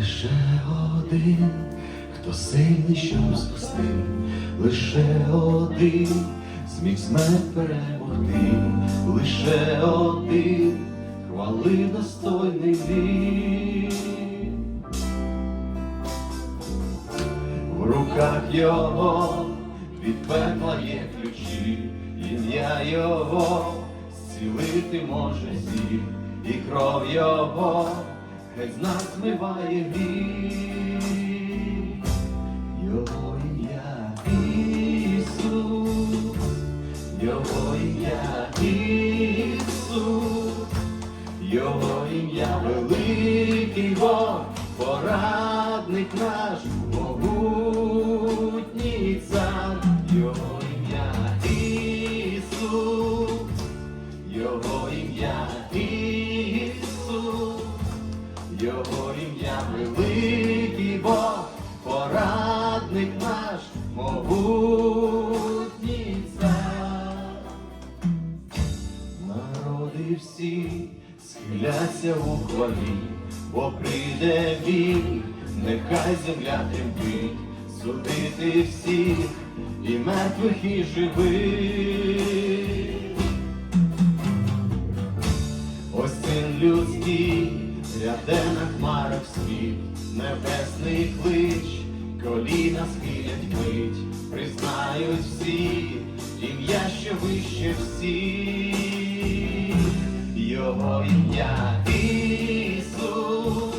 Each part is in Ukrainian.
Лише один, хто сильний, що спустив, лише один зміг смерть перемогти, лише один хвали достойний він. В руках його від пекла є ключі, ім'я його зцілити може зіль, і кров його геть з нас змиває гріх. Могутній. Народи всі схиляться у хвалі, бо прийде він, нехай земля тремтить, судити всіх і мертвих, і живих. Ось син людський, ряде на хмарах світ, небесний клич, коліна схилять мить, признають всі, ім'я, що вище всі, його ім'я Ісус,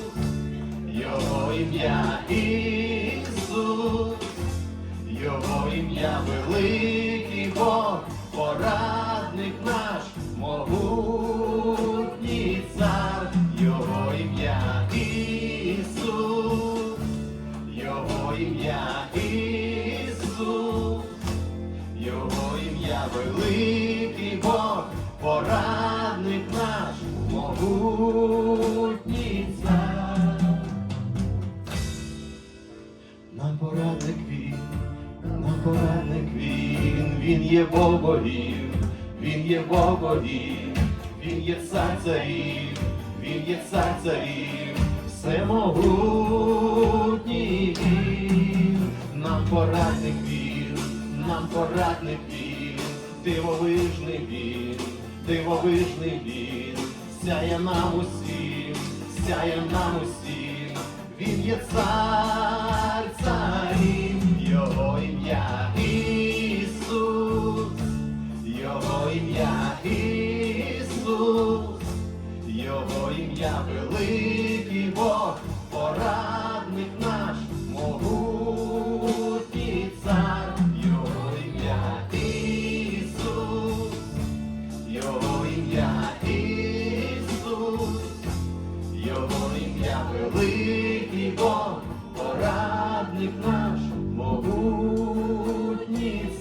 його ім'я Ісус, цар. Нам порадник він, нам порадник він, він є Бог богів, він є Бог богів, він є цар царів, він є цар царів, всемогутній він, нам порадник він, нам порадник він, дивовижний він, дивовижний він, сяє нам усім, сяє нам усім, він є цар царів, його ім'я Ісус, його ім'я Ісус, його ім'я великий Бог, порадник великий Бог, порадник наш, могутній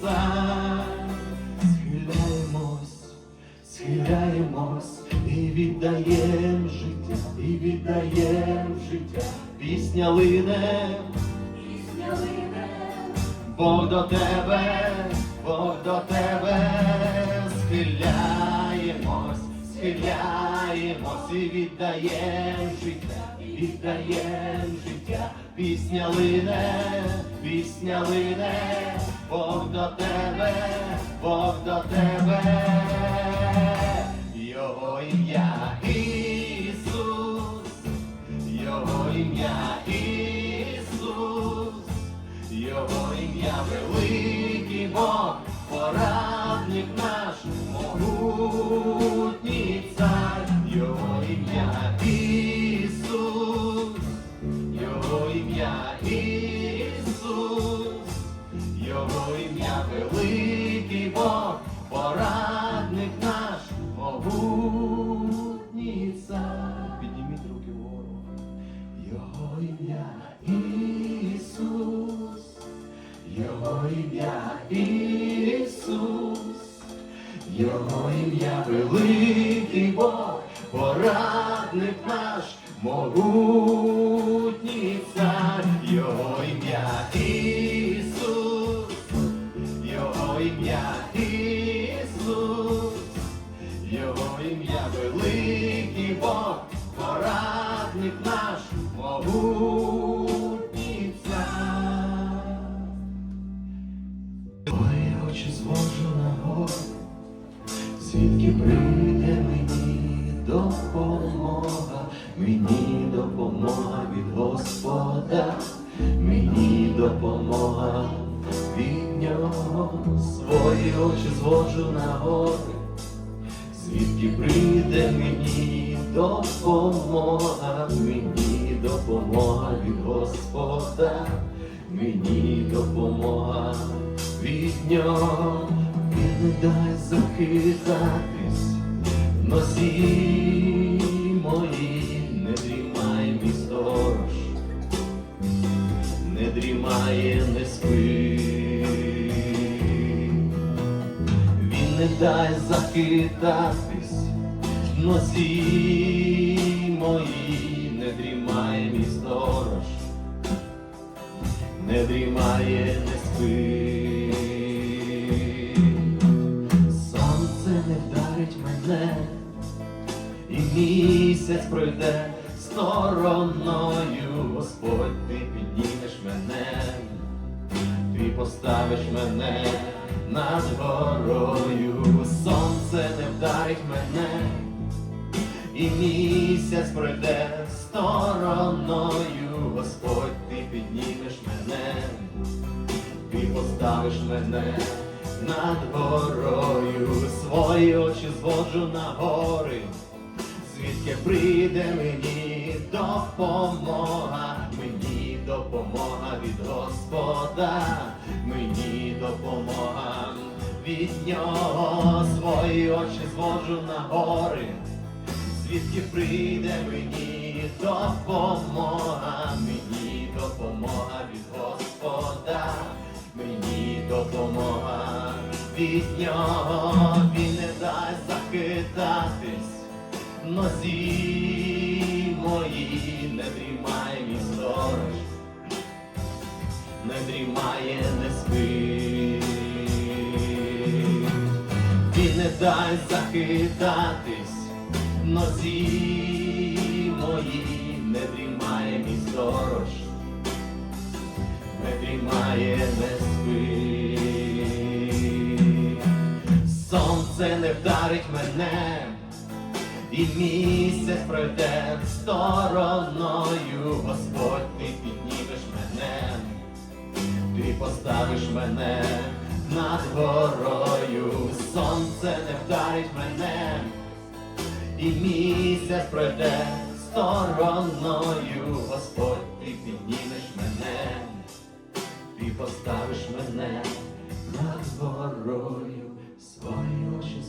цар. Схиляємось, схиляємось і віддаєм життя, і віддаєм життя, пісня лине, Бог до тебе, Бог до тебе, схиляємось, схиляємось і віддаєм життя, віддаєм життя, пісня лине, пісня лине, Бог до тебе, Бог до тебе, його ім'я Ісус, його ім'я Ісус. Його ім'я великий Бог, порадник наш, могутній ім'я великий Бог, порадник наш, могутній цар. Підніміть руки вгору. Його ім'я Ісус, Його ім'я Ісус, Його ім'я великий Бог, порадник наш, могутній звідки прийде мені допомога, мені допомога від Господа, мені допомога від нього, свої очі звожу на гори, звідки прийде мені допомога, мені допомога від Господа, мені допомога від нього, не дай захитатись, носі мої не дрімай мій сторож, не дрімає, не спи. Він не дай захитатись, носі мої не дрімає мій сторож, не дрімає, не спи. Місяць пройде стороною, Господь, ти піднімеш мене, ти поставиш мене над горою, сонце не вдарить мене, і місяць пройде стороною, Господь, ти піднімеш мене, ти поставиш мене над горою, свої очі зводжу на гори, звідки прийде мені допомога, мені допомога від Господа, мені допомога від нього, свої очі зводжу на гори, звідки прийде мені допомога, мені допомога від Господа, мені допомога від нього, він не дасть захитатись, нозі мої не дрімає мій сторож, не дрімає, не спить. Він не дасть захитатись, нозі мої не дрімає мій сторож, не дрімає, не спить. Сонце не вдарить мене, і місяць пройде стороною, Господь, ти піднімеш мене, ти поставиш мене над горою, сонце не вдарить мене, і місяць пройде стороною, Господь, ти піднімеш мене, ти поставиш мене над горою, свої очі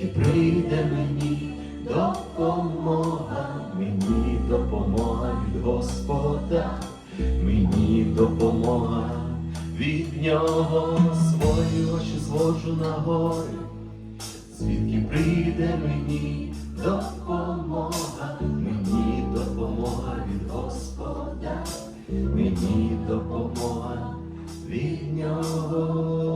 і прийде мені допомога, мені допомога від Господа, мені допомога. Від нього свої очі зложу на гори, звідки прийде мені допомога, мені допомога від Господа, мені допомога. Від нього.